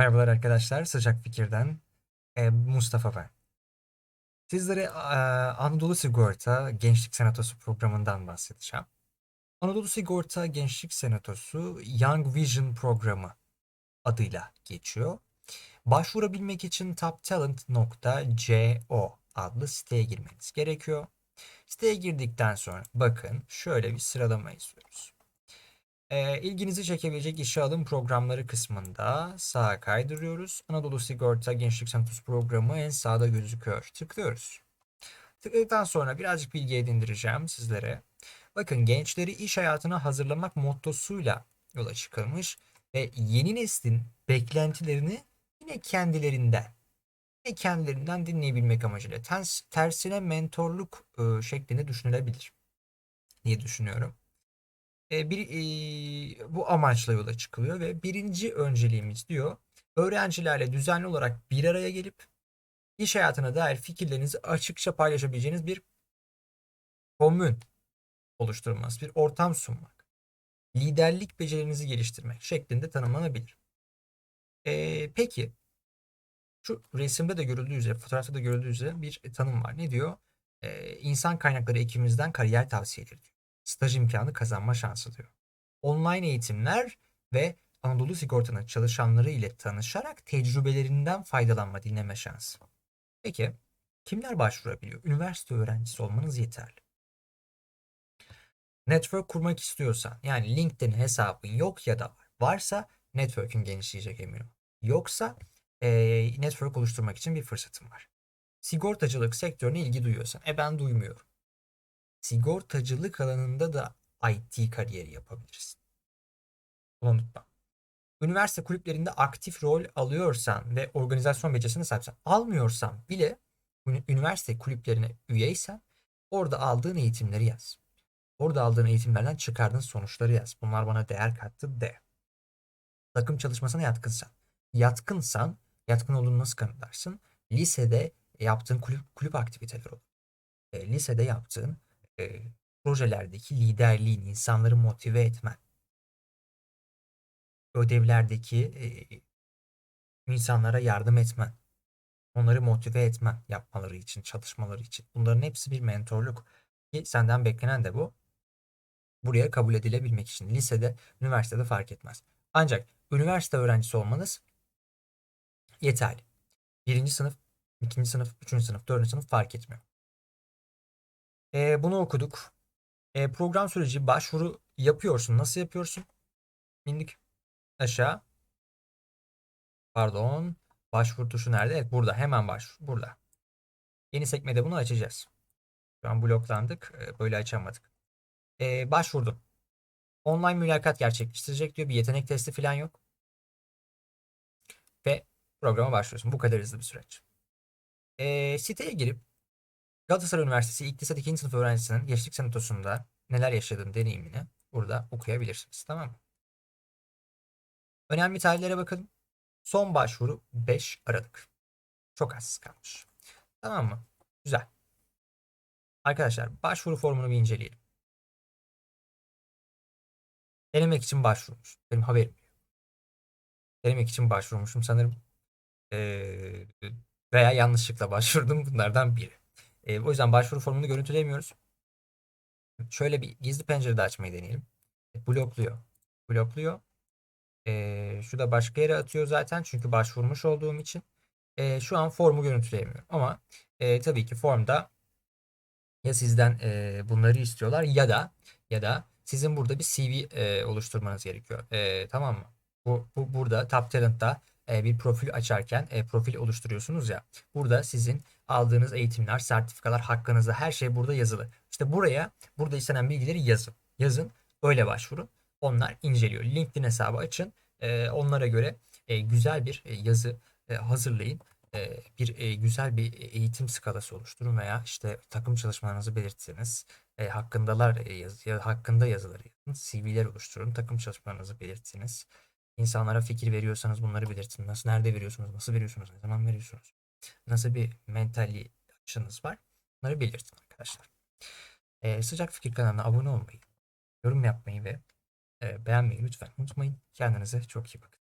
Merhabalar arkadaşlar, Sıcak Fikir'den e, Mustafa ben. Sizlere e, Anadolu Sigorta Gençlik Senatosu programından bahsedeceğim. Anadolu Sigorta Gençlik Senatosu Young Vision programı adıyla geçiyor. Başvurabilmek için toptalent.co adlı siteye girmeniz gerekiyor. Siteye girdikten sonra bakın şöyle bir sıralama izliyoruz. E, ilginizi çekebilecek işe alım programları kısmında sağa kaydırıyoruz. Anadolu Sigorta Gençlik Senatosu programı en sağda gözüküyor. Tıklıyoruz. Tıkladıktan sonra birazcık bilgi edindireceğim sizlere. Bakın gençleri iş hayatına hazırlamak mottosuyla yola çıkılmış ve yeni neslin beklentilerini yine kendilerinden yine kendilerinden dinleyebilmek amacıyla ters, tersine mentorluk e, şeklinde düşünülebilir diye düşünüyorum. E, bir e, bu amaçla yola çıkılıyor ve birinci önceliğimiz diyor öğrencilerle düzenli olarak bir araya gelip iş hayatına dair fikirlerinizi açıkça paylaşabileceğiniz bir komün oluşturulması, bir ortam sunmak, liderlik becerilerinizi geliştirmek şeklinde tanımlanabilir. E, peki şu resimde de görüldüğü üzere, fotoğrafta da görüldüğü üzere bir tanım var. Ne diyor? E, insan kaynakları ekibimizden kariyer tavsiyeleri diyor staj imkanı kazanma şansı diyor. Online eğitimler ve Anadolu Sigorta'nın çalışanları ile tanışarak tecrübelerinden faydalanma dinleme şansı. Peki kimler başvurabiliyor? Üniversite öğrencisi olmanız yeterli. Network kurmak istiyorsan yani LinkedIn hesabın yok ya da varsa network'ün genişleyecek eminim. Yoksa e, network oluşturmak için bir fırsatım var. Sigortacılık sektörüne ilgi duyuyorsan, e ben duymuyorum sigortacılık alanında da IT kariyeri yapabilirsin. Bunu unutma. Üniversite kulüplerinde aktif rol alıyorsan ve organizasyon becerisine sahipsen, almıyorsan bile üniversite kulüplerine üyeysen orada aldığın eğitimleri yaz. Orada aldığın eğitimlerden çıkardığın sonuçları yaz. Bunlar bana değer kattı de. Takım çalışmasına yatkınsan. Yatkınsan, yatkın olduğunu nasıl kanıtlarsın? Lisede yaptığın kulüp, kulüp aktiviteleri olur. E, lisede yaptığın e, projelerdeki liderliğin, insanları motive etmen, ödevlerdeki e, insanlara yardım etmen, onları motive etmen yapmaları için, çalışmaları için. Bunların hepsi bir mentorluk. Ki senden beklenen de bu. Buraya kabul edilebilmek için. Lisede, üniversitede fark etmez. Ancak üniversite öğrencisi olmanız yeterli. Birinci sınıf, ikinci sınıf, üçüncü sınıf, dördüncü sınıf fark etmiyor. E, bunu okuduk. E, program süreci başvuru yapıyorsun. Nasıl yapıyorsun? İndik aşağı. Pardon. Başvuru tuşu nerede? Evet burada. Hemen başvur. Burada. Yeni sekmede bunu açacağız. Şu an bloklandık. Böyle açamadık. E, başvurdum. Online mülakat gerçekleştirecek diyor. Bir yetenek testi falan yok. Ve programa başlıyorsun. Bu kadar hızlı bir süreç. E, siteye girip Galatasaray Üniversitesi İktisat 2. sınıf öğrencisinin gençlik senatosunda neler yaşadığını deneyimini burada okuyabilirsiniz. Tamam mı? Önemli tarihlere bakın. Son başvuru 5 Aralık. Çok az kalmış. Tamam mı? Güzel. Arkadaşlar başvuru formunu bir inceleyelim. Denemek için başvurmuş. Benim haberim yok. Denemek için başvurmuşum sanırım. Ee, veya yanlışlıkla başvurdum. Bunlardan biri. E, o yüzden başvuru formunu görüntüleyemiyoruz. Şöyle bir gizli pencerede açmayı deneyelim. Blokluyor. Blokluyor. E, şu da başka yere atıyor zaten. Çünkü başvurmuş olduğum için. E, şu an formu görüntüleyemiyorum. Ama e, tabii ki formda ya sizden e, bunları istiyorlar ya da ya da sizin burada bir CV e, oluşturmanız gerekiyor. E, tamam mı? Bu, bu burada Top Talent'ta e, bir profil açarken e, profil oluşturuyorsunuz ya. Burada sizin aldığınız eğitimler, sertifikalar hakkınızda her şey burada yazılı. İşte buraya burada istenen bilgileri yazın. Yazın öyle başvurun. Onlar inceliyor. LinkedIn hesabı açın. E, onlara göre güzel bir yazı hazırlayın. Bir güzel bir eğitim skalası oluşturun veya işte takım çalışmalarınızı belirtseniz hakkındalar yaz, hakkında yazıları yazın. CV'ler oluşturun. Takım çalışmalarınızı belirtsiniz. İnsanlara fikir veriyorsanız bunları belirtin. Nasıl, nerede veriyorsunuz, nasıl veriyorsunuz, ne zaman veriyorsunuz? Nasıl bir mentali açınız var? Bunları belirtin arkadaşlar. Ee, Sıcak Fikir kanalına abone olmayı, yorum yapmayı ve e, beğenmeyi lütfen unutmayın. Kendinize çok iyi bakın.